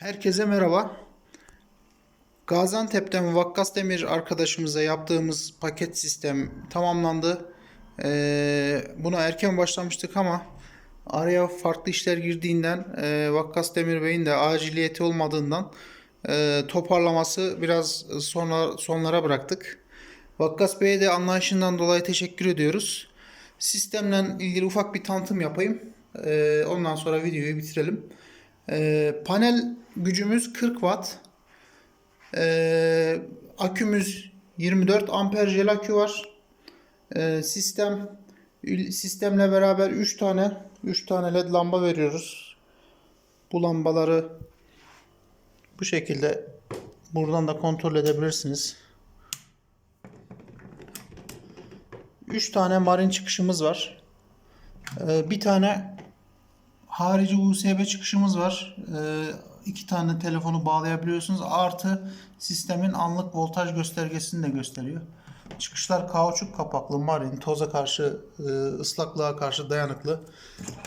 Herkese merhaba. Gaziantep'ten Vakkas Demir arkadaşımıza yaptığımız paket sistem tamamlandı. Ee, buna erken başlamıştık ama araya farklı işler girdiğinden e, Vakkas Demir Bey'in de aciliyeti olmadığından e, toparlaması biraz sonra sonlara bıraktık. Vakkas Bey'e de anlayışından dolayı teşekkür ediyoruz. Sistemle ilgili ufak bir tanıtım yapayım. Ee, ondan sonra videoyu bitirelim. Ee, panel gücümüz 40 watt. Ee, akümüz 24 amper jel akü var. Ee, sistem sistemle beraber 3 tane 3 tane led lamba veriyoruz. Bu lambaları bu şekilde buradan da kontrol edebilirsiniz. 3 tane marin çıkışımız var. Bir tane harici USB çıkışımız var. Ee, iki tane telefonu bağlayabiliyorsunuz. Artı sistemin anlık voltaj göstergesini de gösteriyor. Çıkışlar kauçuk kapaklı, marin, toza karşı, e, ıslaklığa karşı dayanıklı.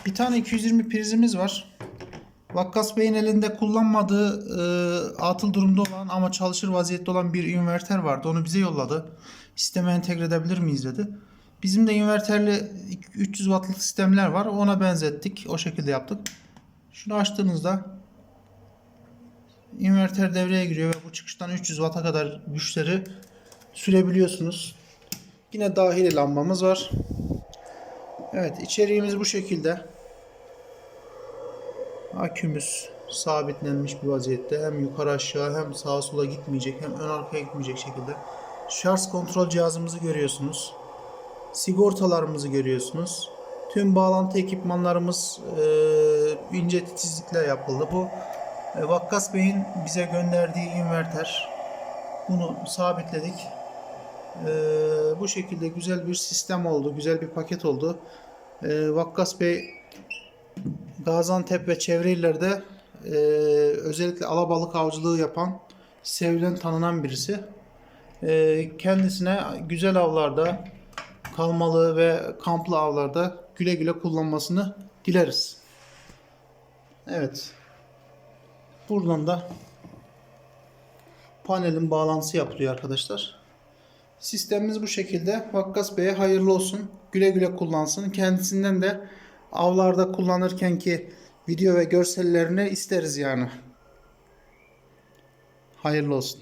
Bir tane 220 prizimiz var. Vakkas Bey'in elinde kullanmadığı e, atıl durumda olan ama çalışır vaziyette olan bir inverter vardı. Onu bize yolladı. Sisteme entegre edebilir miyiz dedi. Bizim de inverterli 300 wattlık sistemler var. Ona benzettik. O şekilde yaptık. Şunu açtığınızda inverter devreye giriyor ve bu çıkıştan 300 watt'a kadar güçleri sürebiliyorsunuz. Yine dahili lambamız var. Evet içeriğimiz bu şekilde. Akümüz sabitlenmiş bir vaziyette. Hem yukarı aşağı hem sağa sola gitmeyecek hem ön arkaya gitmeyecek şekilde. Şarj kontrol cihazımızı görüyorsunuz. Sigortalarımızı görüyorsunuz. Tüm bağlantı ekipmanlarımız e, ince titizlikle yapıldı. Bu e, Vakkas Bey'in bize gönderdiği inverter. Bunu sabitledik. E, bu şekilde güzel bir sistem oldu. Güzel bir paket oldu. E, Vakkas Bey Gaziantep ve çevre illerde e, özellikle alabalık avcılığı yapan, sevilen, tanınan birisi. E, kendisine güzel avlarda, kalmalı ve kamplı avlarda güle güle kullanmasını dileriz. Evet. Buradan da panelin bağlantısı yapılıyor arkadaşlar. Sistemimiz bu şekilde. Vakkas Bey'e hayırlı olsun. Güle güle kullansın. Kendisinden de avlarda kullanırken ki video ve görsellerini isteriz yani. Hayırlı olsun.